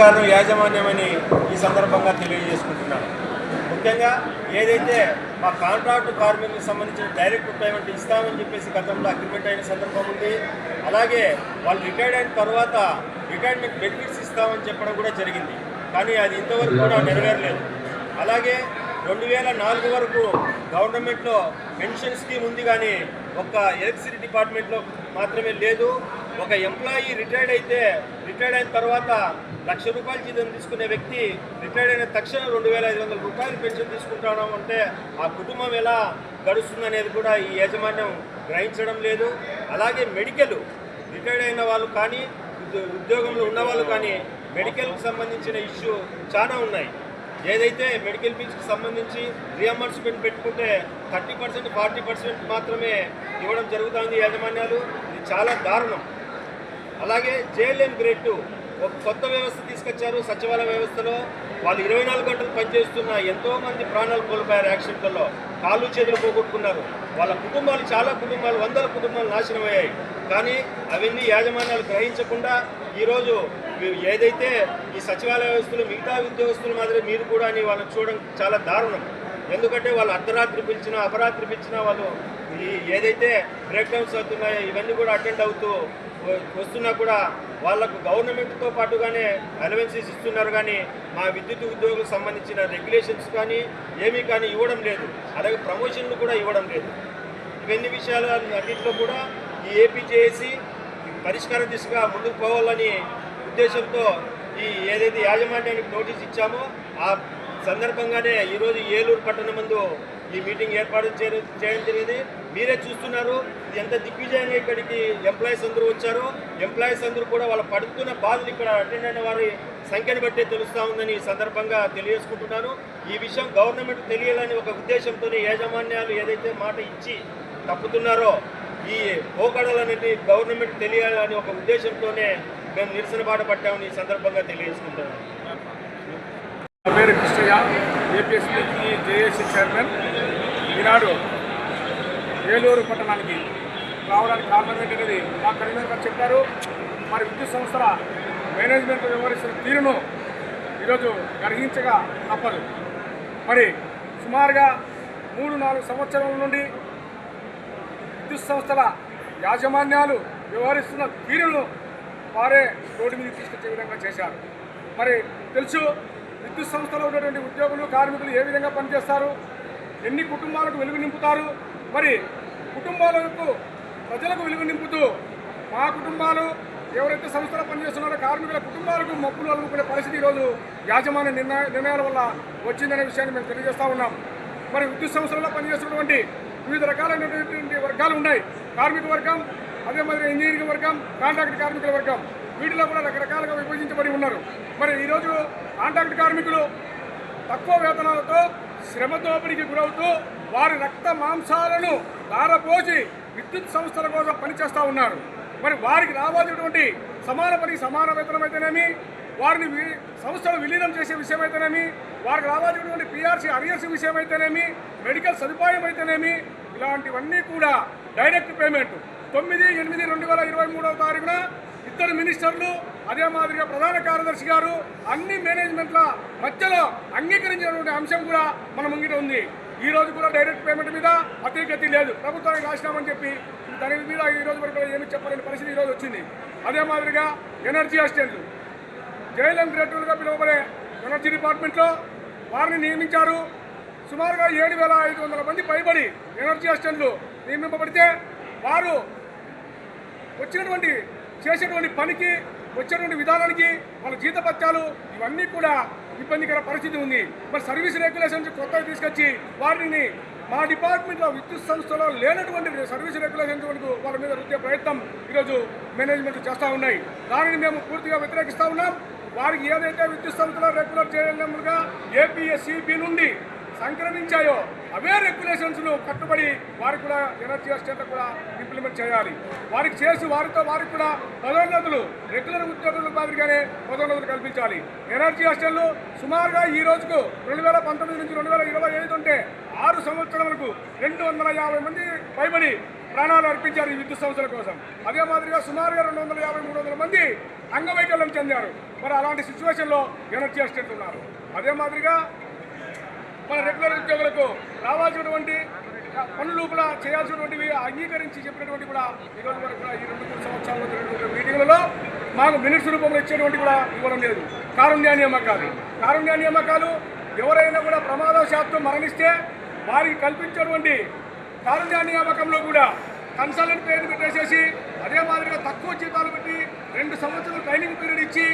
కారణం యాజమాన్యమని ఈ సందర్భంగా తెలియజేసుకుంటున్నాను. ముఖ్యంగా ఏదైతే మా కాంట్రాక్టు కార్మికులకు సంబంధించిన డైరెక్ట్ పేమెంట్ ఇస్తామని చెప్పేసి గతంలో అగ్రిమెంట్ అయిన సందర్భం ఉంది. అలాగే వాళ్ళు రిటైర్డ్ అయిన తర్వాత రిటైర్మెంట్ బెనిఫిట్స్ ఇస్తామని చెప్పడం కూడా జరిగింది. కానీ అది ఇంతవరకు కూడా నెరవేరలేదు. అలాగే రెండు వేల నాలుగు వరకు గవర్నమెంట్లో పెన్షన్ స్కీమ్ ఉంది కానీ ఒక్క ఎలక్ట్రిసిటీ డిపార్ట్మెంట్లో మాత్రమే లేదు. ఒక ఎంప్లాయీ రిటైర్డ్ అయితే రిటైర్డ్ అయిన తర్వాత లక్ష రూపాయలు జీతం తీసుకునే వ్యక్తి రిటైర్డ్ అయిన తక్షణం రెండు వేల ఐదు వందల రూపాయలు పెన్షన్ తీసుకుంటాను అంటే ఆ కుటుంబం ఎలా గడుస్తుందనేది కూడా ఈ యాజమాన్యం గ్రహించడం లేదు. అలాగే మెడికల్ రిటైర్డ్ అయిన వాళ్ళు కానీ ఉద్యో- ఉద్యోగంలో ఉన్న వాళ్ళు కానీ మెడికల్కి సంబంధించిన ఇష్యూ చాలా ఉన్నాయి. ఏదైతే మెడికల్ ఫీజుకి సంబంధించి రియంబర్స్మెంట్ పెట్టుకుంటే థర్టీ పర్సెంట్ ఫార్టీ పర్సెంట్ మాత్రమే ఇవ్వడం జరుగుతుంది యాజమాన్యాలు. ఇది చాలా దారుణం. అలాగే జేఎల్ఎం గ్రేడ్ టూ ఒక కొత్త వ్యవస్థ తీసుకొచ్చారు సచివాలయ వ్యవస్థలో. వాళ్ళు ఇరవై నాలుగు గంటలు పనిచేస్తున్న ఎంతో మంది ప్రాణాలు కోల్పోయారు యాక్సిడెంట్లలో. కాళ్ళు చేతులు పోగొట్టుకున్నారు. వాళ్ళ కుటుంబాలు చాలా కుటుంబాలు వందల కుటుంబాలు నాశనం అయ్యాయి. కానీ అవన్నీ యాజమాన్యాలు గ్రహించకుండా ఈరోజు మీరు ఏదైతే ఈ సచివాలయ వ్యవస్థలు మిగతా ఉద్యోగస్తుల మాదిరి మీరు కూడా అని వాళ్ళని చూడడం చాలా దారుణం. ఎందుకంటే వాళ్ళు అర్ధరాత్రి పిలిచినా అపరాత్రి పిలిచినా వాళ్ళు ఈ ఏదైతే బ్రేక్ డౌన్స్ అవుతున్నాయో ఇవన్నీ కూడా అటెండ్ అవుతూ వస్తున్నా కూడా వాళ్ళకు గవర్నమెంట్తో పాటుగానే అలవెన్సెస్ ఇస్తున్నారు కానీ మా విద్యుత్ ఉద్యోగులకు సంబంధించిన రెగ్యులేషన్స్ కానీ ఏమీ కానీ ఇవ్వడం లేదు. అలాగే ప్రమోషన్లు కూడా ఇవ్వడం లేదు. ఇవన్నీ విషయాలు అన్నింటిలో కూడా ఈ ఏపీజేఏసీ పరిష్కార దిశగా ముందుకు పోవాలని ఉద్దేశంతో ఈ ఏదైతే యాజమాన్యానికి నోటీస్ ఇచ్చామో ఆ సందర్భంగానే ఈరోజు ఏలూరు పట్టణం ముందు ఈ మీటింగ్ ఏర్పాటు చేయడం చేయడం జరిగింది. మీరే చూస్తున్నారు ఎంత దిగ్విజయంగా ఇక్కడికి ఎంప్లాయీస్ అందరూ వచ్చారో ఎంప్లాయీస్ అందరూ కూడా వాళ్ళ పడుతున్న బాధలు ఇక్కడ అటెండ్ అయిన వారి సంఖ్యను బట్టే తెలుస్తూ ఉందని ఈ సందర్భంగా తెలియజేసుకుంటున్నాను. ఈ విషయం గవర్నమెంట్ తెలియాలని ఒక ఉద్దేశంతో యాజమాన్యాలు ఏదైతే మాట ఇచ్చి తప్పుతున్నారో ఈ పోకడలనేది గవర్నమెంట్ తెలియాలని ఒక ఉద్దేశంతోనే మేము నిరసన బాట పట్టామని ఈ సందర్భంగా తెలియజేసుకుంటున్నాను. నా పేరు కృష్ణయ్య ఏపీఎస్పీకి జేఏసీ చైర్మన్. ఈనాడు ఏలూరు పట్టణానికి రావడానికి కారణం ఏంటనేది మా కన్వీనర్ గారు చెప్పారు. మరి విద్యుత్ సంస్థల మేనేజ్మెంట్ వ్యవహరిస్తున్న తీరును ఈరోజు గ్రహించగా తప్పదు. మరి సుమారుగా మూడు నాలుగు సంవత్సరాల నుండి విద్యుత్ సంస్థల యాజమాన్యాలు వ్యవహరిస్తున్న తీరును వారే రోడ్డు మీద తీసుకొచ్చే విధంగా చేశారు. మరి తెలుసు విద్యుత్ సంస్థలో ఉన్నటువంటి ఉద్యోగులు కార్మికులు ఏ విధంగా పనిచేస్తారు? ఎన్ని కుటుంబాలకు వెలుగు నింపుతారు? మరి కుటుంబాలకు ప్రజలకు వెలుగు నింపుతూ మా కుటుంబాలు ఎవరైతే సంస్థలో పనిచేస్తున్నారో కార్మికుల కుటుంబాలకు మప్పులు అలుముకునే పరిస్థితి ఈరోజు యాజమాన్య నిర్ణయ నిర్ణయాల వల్ల వచ్చిందనే విషయాన్ని మేము తెలియజేస్తూ ఉన్నాం. మరి విద్యుత్ సంస్థలలో పనిచేస్తున్నటువంటి వివిధ రకాలైనటువంటి వర్గాలు ఉన్నాయి. కార్మిక వర్గం అదే మరి ఇంజనీరింగ్ వర్గం కాంట్రాక్ట్ కార్మికుల వర్గం. వీటిలో కూడా రకరకాలుగా విభజించబడి ఉన్నారు. మరి ఈరోజు కాంట్రాక్ట్ కార్మికులు తక్కువ వేతనాలతో శ్రమ దోపిడీకి గురవుతూ వారి రక్త మాంసాలను దారపోసి విద్యుత్ సంస్థల కోసం పనిచేస్తూ ఉన్నారు. మరి వారికి రావాల్సినటువంటి సమాన పని సమాన వేతనం అయితేనేమి? వారిని సంస్థలు విలీనం చేసే విషయం అయితేనేమి? వారికి రావాల్సినటువంటి పీఆర్సీ అరియర్స్ విషయం అయితేనేమి? మెడికల్ సదుపాయం అయితేనేమి? ఇలాంటివన్నీ కూడా డైరెక్ట్ పేమెంట్. తొమ్మిది ఎనిమిది రెండు వేల ఇరవై మూడవ తారీఖున ఇద్దరు మినిస్టర్లు అదే మాదిరిగా ప్రధాన కార్యదర్శి గారు అన్ని మేనేజ్మెంట్ల మధ్యలో అంగీకరించినటువంటి అంశం కూడా మన ముంగిట ఉంది. ఈ రోజు కూడా డైరెక్ట్ పేమెంట్ మీద అతిగతి లేదు. ప్రభుత్వానికి రాసినామని చెప్పి దాని మీద ఈ రోజు వరకు ఏమి చెప్పలేని పరిస్థితి ఈరోజు వచ్చింది. అదే మాదిరిగా ఎనర్జీ అసిస్టెంట్లు జైలం గ్రేటర్లుగా పిలువబడే ఎనర్జీ డిపార్ట్మెంట్లో వారిని నియమించారు. సుమారుగా ఏడు వేల ఐదు వందల మంది పైబడి ఎనర్జీ అసిస్టెంట్లు నియమింపబడితే వారు వచ్చినటువంటి చేసేటువంటి పనికి వచ్చేటువంటి విధానానికి వాళ్ళ జీతపత్యాలు ఇవన్నీ కూడా ఇబ్బందికర పరిస్థితి ఉంది. మరి సర్వీస్ రెగ్యులేషన్స్ కొత్తగా తీసుకొచ్చి వారిని మా డిపార్ట్మెంట్లో విద్యుత్ సంస్థలో లేనటువంటి సర్వీస్ రెగ్యులేషన్స్ వరకు వాళ్ళ మీద రుద్దే ప్రయత్నం ఈరోజు మేనేజ్మెంట్ చేస్తూ ఉన్నాయి. దానిని మేము పూర్తిగా వ్యతిరేకిస్తూ ఉన్నాం. వారికి ఏదైతే విద్యుత్ సంస్థలో రెగ్యులర్ చేయడంగా ఏపీఎస్సిబి నుండి సంక్రమించాయో అవే రెగ్యులేషన్స్ను కట్టుబడి వారికి కూడా ఎనర్జీ అసిస్టెంట్ కూడా ఇంప్లిమెంట్ చేయాలి. వారికి చేసి వారితో వారికి కూడా పదోన్నతులు రెగ్యులర్ ఉద్యోగుల మాదిరిగానే పదోన్నతులు కల్పించాలి. ఎనర్జీ అసిస్టెంట్లు సుమారుగా ఈ రోజుకు రెండు వేల పంతొమ్మిది నుంచి రెండు వేల ఇరవై ఐదు ఉంటే ఆరు సంవత్సరాలకు రెండు వందల యాభై మంది పైబడి ప్రాణాలు అర్పించారు ఈ విద్యుత్ సంస్థల కోసం. అదే మాదిరిగా సుమారుగా రెండు వందల యాభై మూడు వందల మంది అంగవైకల్యం చెందారు. మరి అలాంటి సిచ్యువేషన్లో ఎనర్జీ అసిస్టెంట్ ఉన్నారు అదే మాదిరిగా మన రెగ్యులర్ ఉద్యోగులకు రావాల్సినటువంటి పనులు కూడా చేయాల్సినటువంటివి అంగీకరించి చెప్పినటువంటి కూడా ఈ రోజు వరకు కూడా ఈ రెండు మూడు సంవత్సరాల జరిగినటువంటి మీటింగ్లలో మాకు మినిట్స్ రూపంలో ఇచ్చేటువంటి కూడా ఇవ్వడం లేదు. కారుణ్య నియామకాలు. కారుణ్య నియామకాలు ఎవరైనా కూడా ప్రమాదశాత్తు మరణిస్తే వారికి కల్పించేటువంటి కారుణ్య నియామకంలో కూడా కన్సల్టెంట్ పేరు పెట్టేసేసి అదే మాదిరిగా తక్కువ జీతాలు పెట్టి రెండు సంవత్సరాలు ట్రైనింగ్ పీరియడ్ ఇచ్చి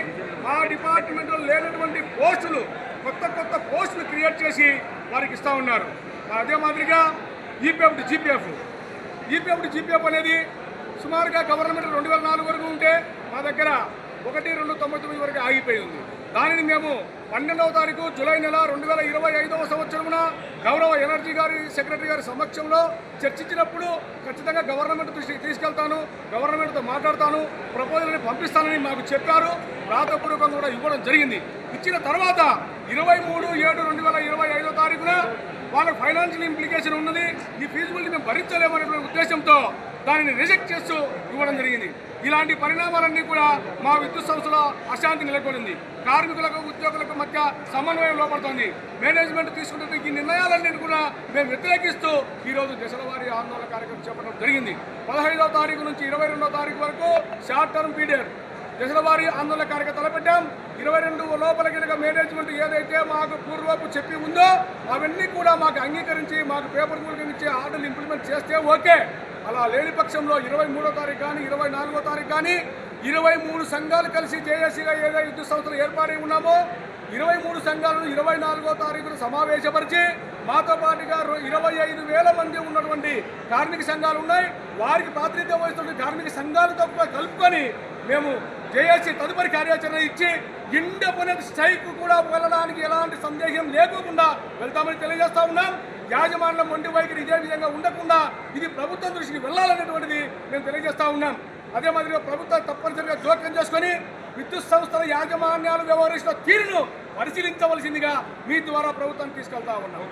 మా డిపార్ట్మెంట్లో లేనటువంటి పోస్టులు కొత్త కొత్త పోస్టులు క్రియేట్ చేసి వారికి ఇస్తూ ఉన్నారు. అదే మాదిరిగా ఈపీఎఫ్ జీపీఎఫ్. ఈపీఎఫ్ జీపీఎఫ్ అనేది సుమారుగా గవర్నమెంట్ రెండు వేల నాలుగు వరకు ఉంటే మా దగ్గర ఒకటి రెండు తొంభై తొమ్మిది వరకు ఆగిపోయింది దానిని మేము పన్నెండవ తారీఖు జూలై నెల రెండు వేల ఇరవై ఐదవ సంవత్సరమున గౌరవ ఎనర్జీ గారి సెక్రటరీ గారి సమక్షంలో చర్చించినప్పుడు ఖచ్చితంగా గవర్నమెంట్ దృష్టికి తీసుకెళ్తాను గవర్నమెంట్తో మాట్లాడతాను ప్రపోజల్ని పంపిస్తానని మాకు చెప్పారు. రాతపూర్వకంగా కూడా ఇవ్వడం జరిగింది. ఇచ్చిన తర్వాత ఇరవై మూడు ఏడు రెండు వేల ఇరవై ఐదో తారీఖున వాళ్ళకి ఫైనాన్షియల్ ఇంప్లికేషన్ ఉన్నది. ఈ ఫీజుబిలిటీ మేము భరించలేమనేటువంటి ఉద్దేశంతో దానిని రిజెక్ట్ చేస్తూ ఇవ్వడం జరిగింది. ఇలాంటి పరిణామాలన్నీ కూడా మా విద్యుత్ సంస్థలో అశాంతి నెలకొనింది. కార్మికులకు ఉద్యోగులకు మధ్య సమన్వయం లోపడుతోంది. మేనేజ్మెంట్ తీసుకుంటున్న ఈ నిర్ణయాలన్నీ కూడా మేము వ్యతిరేకిస్తూ ఈరోజు దశల వారీ ఆందోళన కార్యక్రమం చేపట్టడం జరిగింది. పదహైదవ తారీఖు నుంచి ఇరవై రెండవ తారీఖు వరకు షార్ట్ టర్మ్ పీరియడ్ దశల వారీ ఆందోళన కార్యక్రమం తలపెట్టాం. ఇరవై రెండు లోపల కనుక మేనేజ్మెంట్ ఏదైతే మాకు పూర్వపు చెప్పి ఉందో అవన్నీ కూడా మాకు అంగీకరించి మాకు పేపర్ మూలకం ఇచ్చే ఆర్డర్లు ఇంప్లిమెంట్ చేస్తే ఓకే. అలా లేని పక్షంలో ఇరవై మూడో తారీఖు కానీ ఇరవై నాలుగో తారీఖు కానీ ఇరవై మూడు సంఘాలు కలిసి జేఏసీగా ఏదో విద్యుత్ సంస్థలు ఏర్పాటై ఉన్నామో ఇరవై మూడు సంఘాలను ఇరవై నాలుగో తారీఖున సమావేశపరిచి మాతో పాటుగా ఇరవై ఐదు వేల మంది ఉన్నటువంటి కార్మిక సంఘాలు ఉన్నాయి. వారికి ప్రాతినిధ్యం వహిస్తున్న కార్మిక సంఘాలతో కూడా కలుపుకొని మేము జేఏసీ తదుపరి కార్యాచరణ ఇచ్చి ఇండెపెండెంట్ స్ట్రైక్ కూడా వెళ్ళడానికి ఎలాంటి సందేహం లేకోకుండా వెళ్తామని తెలియజేస్తా ఉన్నాం. యాజమాన్యం మొండి వైఖరి ఇదే విధంగా ఉండకుండా ఇది ప్రభుత్వం దృష్టికి వెళ్ళాలనేటువంటిది మేము తెలియజేస్తా ఉన్నాం. అదే మాదిరిగా ప్రభుత్వం తప్పనిసరిగా జోక్యం చేసుకొని విద్యుత్ సంస్థల యాజమాన్యాలు వ్యవహరిస్తున్న తీరును పరిశీలించవలసిందిగా మీ ద్వారా ప్రభుత్వం తీసుకెళ్తా ఉన్నాం.